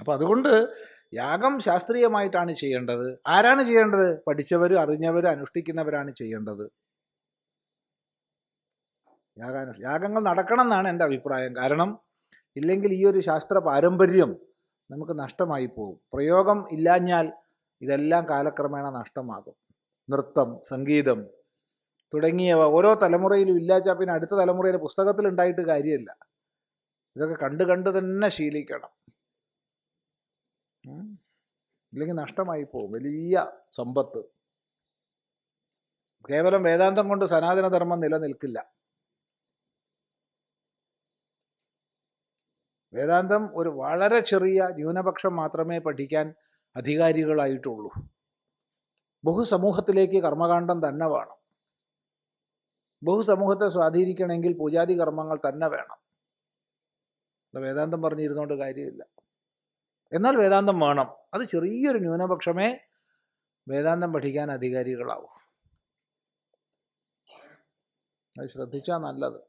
അപ്പോൾ അതുകൊണ്ട് യാഗം ശാസ്ത്രീയമായിട്ടാണ് ചെയ്യേണ്ടത്. ആരാണ് ചെയ്യേണ്ടത്? പഠിച്ചവർ അറിഞ്ഞവർ അനുഷ്ഠിക്കുന്നവരാണ് ചെയ്യേണ്ടത്. യാഗാനു യാഗങ്ങൾ നടക്കണം എന്നാണ് എന്റെ അഭിപ്രായം. കാരണം ഇല്ലെങ്കിൽ ഈ ഒരു ശാസ്ത്ര പാരമ്പര്യം നമുക്ക് നഷ്ടമായി പോകും. പ്രയോഗം ഇല്ലാഞ്ഞാൽ ഇതെല്ലാം കാലക്രമേണ നഷ്ടമാകും. നൃത്തം സംഗീതം തുടങ്ങിയവ ഓരോ തലമുറയിലും ഇല്ലാച്ചാൽ പിന്നെ അടുത്ത തലമുറയിലെ പുസ്തകത്തിൽ ഉണ്ടായിട്ട് കാര്യമില്ല. ഇതൊക്കെ കണ്ട് കണ്ട് തന്നെ ശീലിക്കണം. ഇല്ലെങ്കിൽ നഷ്ടമായി പോകും. വലിയ സമ്പത്ത്. കേവലം വേദാന്തം കൊണ്ട് സനാതനധർമ്മം നിലനിൽക്കില്ല. വേദാന്തം ഒരു വളരെ ചെറിയ ന്യൂനപക്ഷം മാത്രമേ പഠിക്കാൻ അധികാരികളായിട്ടുള്ളൂ. ബഹുസമൂഹത്തിലേക്ക് കർമ്മകാണ്ഡം തന്നെ വേണം. ബഹുസമൂഹത്തെ സ്വാധീനിക്കണമെങ്കിൽ പൂജാതി കർമ്മങ്ങൾ തന്നെ വേണം. വേദാന്തം പറഞ്ഞിരുന്നുകൊണ്ട് കാര്യമില്ല. എന്നാൽ വേദാന്തം വേണം. അത് ചെറിയൊരു ന്യൂനപക്ഷമേ വേദാന്തം പഠിക്കാൻ അധികാരികളാവൂ. അത് ശ്രദ്ധിച്ചാൽ നല്ലത്.